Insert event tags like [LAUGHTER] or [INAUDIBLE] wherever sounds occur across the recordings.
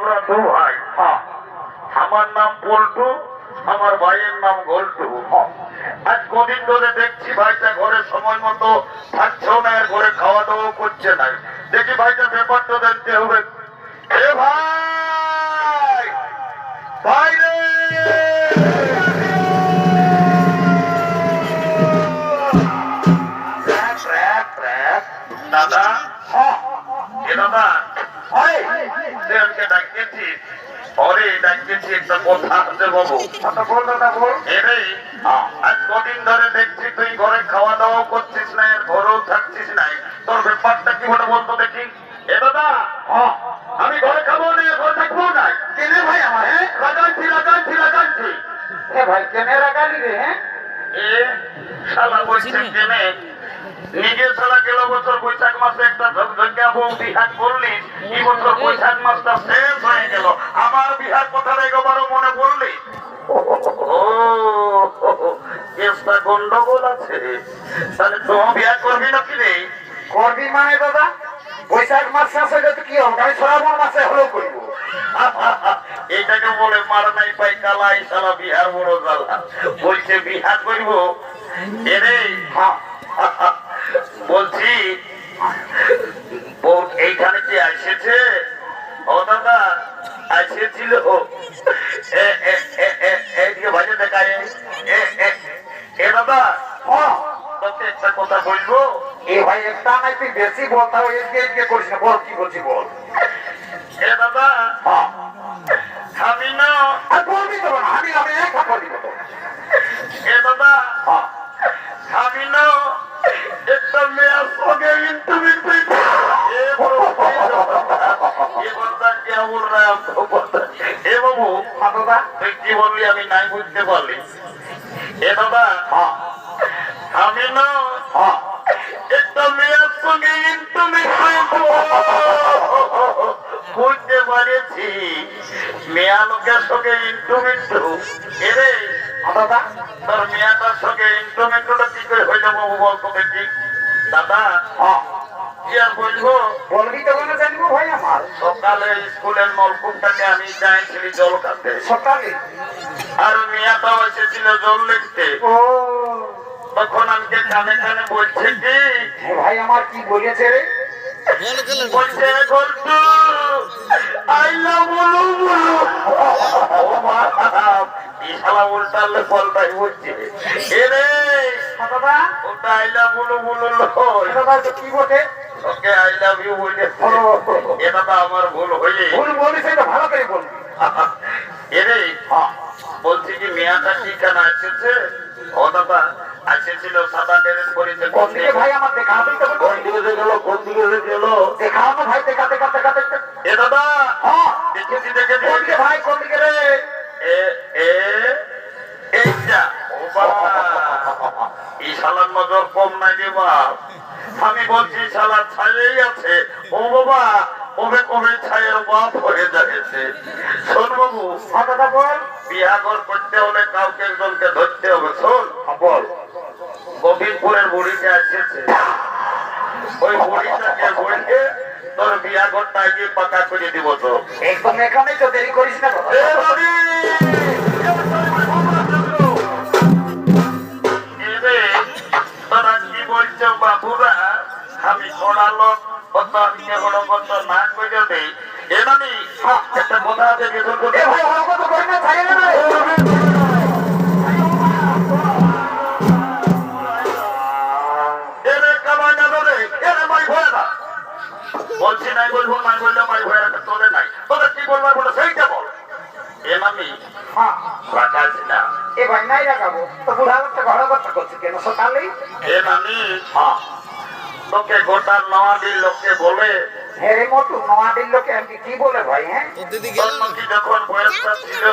আমরা দু ভাই হ্যাঁ। আমার নাম পল্টু, আমার ভাইয়ের নাম গোল্টু আজ কদিন ধরে দেখছি ভাইটা ঘরে সময় মতো থাকছেও না ঘরে খাওয়া দাওয়া করছে না। দেখি ভাইটা ব্যাপারটা দেখতে হবে। এ ভাই! ভাই রে! কথা আছে বাবু আচ্ছা, বল দাদা, বল। এরে আজ কদিন ধরে দেখছি তুই ঘরে খাওয়া দাওয়া করছিস না ঘরেও থাকছিস না তোর ব্যাপারটা কি বলে বলতো দেখি এ দাদা হ্যাঁ। আমি ঘরে খাব না ঘরে থাকব না কেনে ভাই আমার, হ্যাঁ? রাগাচ্ছি রাগাচ্ছি রাগাচ্ছি এ ভাই, কেনে রাগালি রে, হ্যাঁ? এ শালা বলছে কেনে নিজে শালা গেল বছর বৈশাখ মাসে একটা বউ বিহার করলিস এই বৈশাখ মাসটা শেষ হয়ে গেল। আমার বিহার কথাটা একবারও মনে পড়লি? কেসটা গন্ডগোল আছে। তাহলে তো বিয়া করবি নাকি রে? করবি মানে দাদা? বৈশাখ মাস শেষ হয়ে কি হবে? আমি শ্রাবণ মাসে হলেও করব। [LAUGHS] এটাকে বলে মার নাই পাই কালাই শালা বিহার বড় জ্বালা। বলছে বিহার করব? এরে হ্যাঁ। বলছি বউ এইখানে কি এসেছে ও দাদা এসেছিল এ এইদিকে ভাজে দেখায় দাদা তোকে একটা কথা বলব? এ ভাই একটা নাই তুই বেশি বলতা এদিকে এদিকে করিস না। বল কি বলছি বল। এ দাদা আমি না আর বলবি তো না আমি আমি এক থাপ্পড় তো। এ দাদা আমি না একটা মেয়ের সঙ্গে ইন্টারভিউ কে বল বাবু কি আমি নাই বুঝতে পারলি এ হ্যাঁ আমি না একটা মেয়ের সঙ্গে ইন্টারভিউ বুঝতে পারেছি মেয়া লোকের সঙ্গে ইন্টারভিউ এরে দাদা তোর মেয়াটার সঙ্গে ইন্টারভিউটা কি করে হয়ে যাব বলতো দেখি দাদা হ্যাঁ কি আর বলব বলবি জানব ভাই আমার? সকালে স্কুলের নলকূপটাকে আমি যাইছিলি জল কাটতে। সকালে? আর মেয়াটাও এসেছিল জল লিখতে। ও। তখন আমাকে কানে কানে বলছে কি? ভাই আমার কি বলেছে রে? বলছে গল্পু আইলা বলো বলো ও মা বিশালা উল্টালে পল্টাই বলছে। এরে দাদা ওটা আইলা বলো বলো লয় দাদা তো কি বটে? ওকে আই লাভ ইউ বলে। ও, এটা আমার ভুল হয়ে ভুল বলিস এটা ভালো করে বলবি। এরে হ্যাঁ বলছি কি মেয়াটা কি কেন ও দাদা আসেছিল সাদা ড্রেস পরেছে। কোন দিকে ভাই আমার দেখা? আমি তো কোন দিকে গেল কোন দিকে গেল? দেখাও না ভাই দেখা দেখা দেখা দেখা। এ দাদা হ্যাঁ। দেখেছি দেখেছি। কোন দিকে ভাই কোন দিকে রে? এ এ এইটা। ও বাবা এই শালার নজর কম নাই রে বাপ। আমি বলছি শালার ছায়েই আছে। ও বাবা কবে কবে ছায়ের বাপ হয়ে যাচ্ছে। শোন বাবু বল। বিয়াঘর করতে হলে কাউকে একজনকে ধরতে হবে শোন। হ্যাঁ, বল। গোবিন্দপুরের বুড়িতে আসছে ওই বুড়িটাকে বলছে তোর বিয়াঘরটা গিয়ে পাকা করে দিব তো। একদম এখানেই তো দেরি করিস না বাবুরা? আমি কড়া লোক কত আমি কেবল কত না করে দেই এ নানি একটা কথা আছে বেতন এ ভাই আমাকে তো করি না ছাড়ে না রে এরে কামাই না ধরে এরে মাই ভয় না। বলছি নাই বলব নাই বললে মাই ভয় তোরে নাই। তোদের কি বলবার বলে সেইটা বল। এ নামি হ্যাঁ রাখাস না। এ ভাই নাই রাখাবো তো বুড়া লোকটা ঘর কথা করছে কেন? এ নামি তোকে গোটা নয়াদির লোককে বলে। হ্যাঁ রে মোটু লোকে আমি কি বলে ভাই হ্যাঁ? যখন বয়সটা ছিল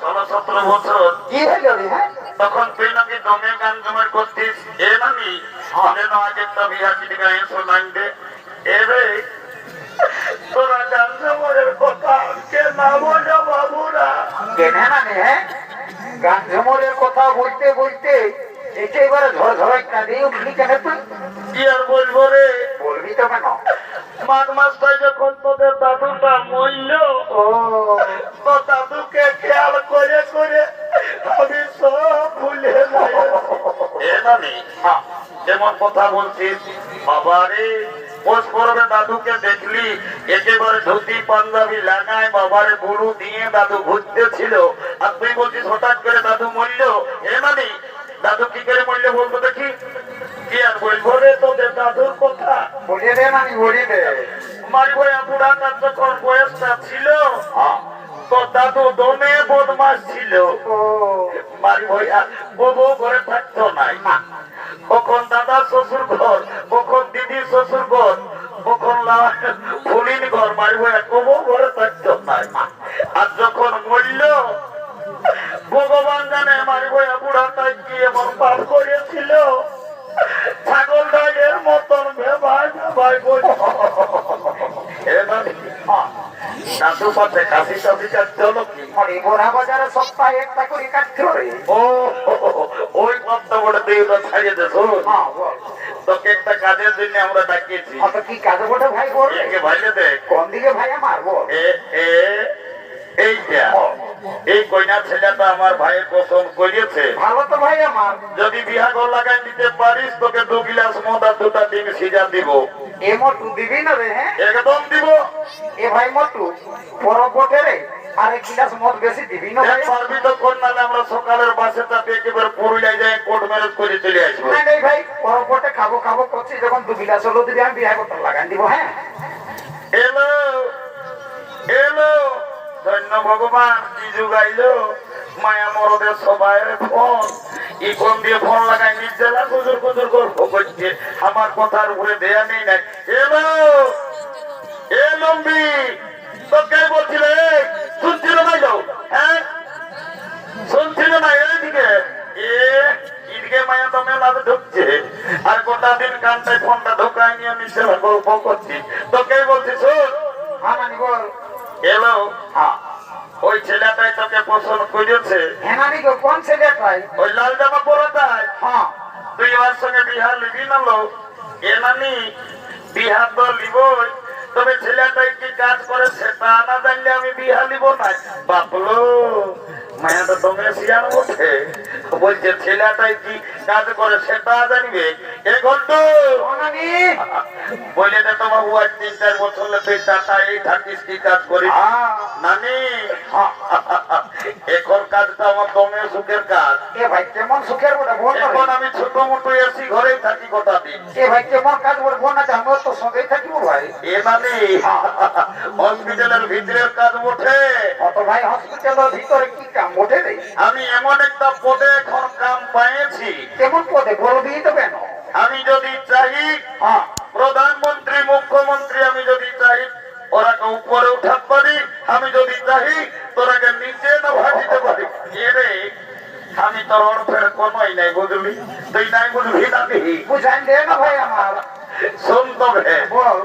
ষোলো সতেরো বছর কি হয়ে যাবে হ্যাঁ? তখন তুই নাকি দমে গান জমার করতিস এ নামি একটা দে তোরা গান কথা কে না বোঝা বাবুরা। কেনে না হ্যাঁ? গান ঝুমুরের কথা বলতে বলতে একেবারে ঝড় ঝড়াই কাঁদিয়ে উঠলি কেন তুই? কি আর বলব রে? বলবি তো কেন? মাঘ মাসটায় যখন তোদের দাদুটা মরল তো দাদুকে খেয়াল করে করে আমি সব ভুলে যাই। [LAUGHS] এ নানি যেমন কথা বলছিস বাবারে পোষ পরবে দাদুকে দেখলি একেবারে ধুতি পাঞ্জাবি লাগায় বাবারে বুড়ু দিয়ে দাদু ঘুরতেছিল। আর তুই বলছিস হঠাৎ করে দাদু মরল। এ নানি দাদু কি করে মরল বলব দেখি? কি আর বলব রে তোদের দাদুর কথা? বলিয়ে দে নানি বলিয়ে দে। মারি ভাইয়া বুড়াটার যখন বয়সটা ছিল। হ্যাঁ। তো দাদু দমে বদমাস ছিল। মারি ভাইয়া বউ ঘরে থাকতো নাই। না কখন দাদা শ্বশুর ঘর কখন দিদি শ্বশুর ঘর কখন ফুলিন ঘর মারি ভাইয়া কবু ঘরে থাকতো নাই। আর যখন মরল ভগবান জানে মারি ভাইয়া বুড়াটাই কি এমন পাপ করেছিল। ছাগল ডাইয়ের মতন ভেবাই ভেবাই বলছে এ নানি। দাদু পাশে কাশি টাশি কাটতে হলো কি? আরে বাজারে সপ্তাহে একটা করে কাটতে হবে। ও ওই বলে ছাড়িয়ে তোকে একটা কাজের জন্য আমরা ডাকিয়েছি। কি কাজে বটে ভাই বল? একে ভাইলে দেখ কোন দিকে ভাই আমার বল এ এ এইটা এই কইনা ছেলেটা আমার ভাইয়ের পছন্দ করিয়েছে। ভালো তো ভাই আমার। যদি বিহা ঘর লাগাই দিতে পারিস তোকে দু গিলাস মদ আর দুটা ডিম সিজা দিব। এ মোটু দিবি না রে হ্যাঁ? একদম দিব। এ ভাই মোটু পরব বটে রে আর এক গিলাস মদ বেশি দিবি না ভাই? দেখ পারবি তো কোন নালে আমরা সকালের একেবারে পুরুলিয়ায় যাই কোর্ট ম্যারেজ করে চলে আসব। না নেই ভাই পরব বটে খাব খাব করছি যখন দু গিলাস হলো দিবি আমি দিব হ্যাঁ? এলো এলো। ধন্য ভগবান, কি যুগাইলো? মায়া মরদের সবাই ফোন। ই ফোন দিয়ে ফোন লাগাই নিজেরা গুজুর গুজুর গল্প করছে। আমার কথার উপরে দেয়া নেই নাই। এলো! এ লম্বি তো কে বলছিলে শুনছিল না যাও হ্যাঁ? শুনছিল না, এইদিকে। এ এদিকে মায়া তো মেলাতে ঢুকছে। আর গোটা দিন কানটায় ফোনটা ঢুকাই নিয়ে নিচে গল্প করছি। তো কে বলছিস শোন নানি বল এলো ওই ছেলেটাই তোকে পছন্দ করেছে হ্যাঁ গো কোন ছেলেটাই? ওই লাল জামা পরাটাই। হ্যাঁ। তুই আমার সঙ্গে বিহার লিবি না লো। এ নানি বিহার তো লিবই তবে ছেলেটাই কি কাজ করে সেটা না জানলে আমি বিহার লিব না। বাপলো মায়াটা তোমরা শিয়ান ওঠে বলছে ছেলেটাই কি কাজ করে সেটা জানবে? এ ঘন্টু বলে দে তো বাবু আজ তিন চার বছর হলে তুই এই থাকিস কি কাজ করিস? নানি। এখন কাজটা আমার দমে সুখের কাজ? এ ভাই কেমন সুখের বটে বল এখন আমি ছোট মোটো এসি ঘরেই থাকি কথা দিন। এ ভাই কেমন কাজ বটে বল না আমরা তো সঙ্গেই থাকিব ভাই। এ নানি হসপিটালের ভিতরের কাজ ওঠে অত ভাই হসপিটালের ভিতরে কি কাম রে? আমি এমন একটা পদে এখন কাম পাইছি কেমন পদে বলবি তো কেন? আমি যদি চাই প্রধানমন্ত্রী মুখ্যমন্ত্রী আমি যদি চাই ওরাকে উপরে উঠাতে পারি। আমি যদি চাই তোরাকে নিচে না ভাজিতে পারি। এরে আমি তোর অর্থের কোনোই নাই বুঝলি? তুই নাই বুঝবি না বুঝাই দে না ভাই আমার। শোন তবে বল।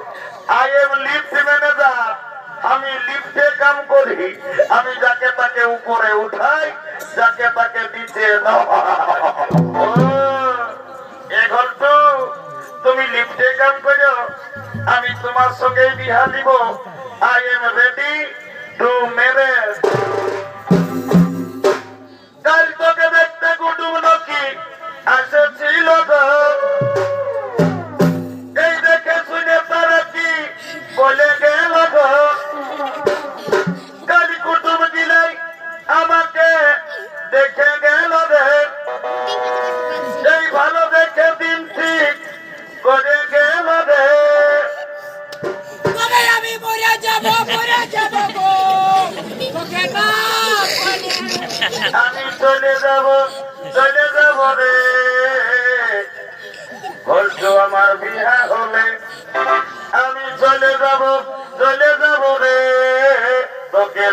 আই এম লিফট ম্যানেজার আমি লিফটে কাম করি। আমি যাকে তাকে উপরে উঠাই যাকে তাকে নিচে নামাই। তুমি লিফটে কাম করো আমি তোমার সঙ্গে বিহা দিব। I am ready to marriage কাল তোকে দেখতে কুটুম নাকি এসেছিল গো। [LAUGHS] আমি চলে যাব চলে যাব রে হয়তো আমার বিহা হলে আমি চলে যাব চলে যাব রে তোকে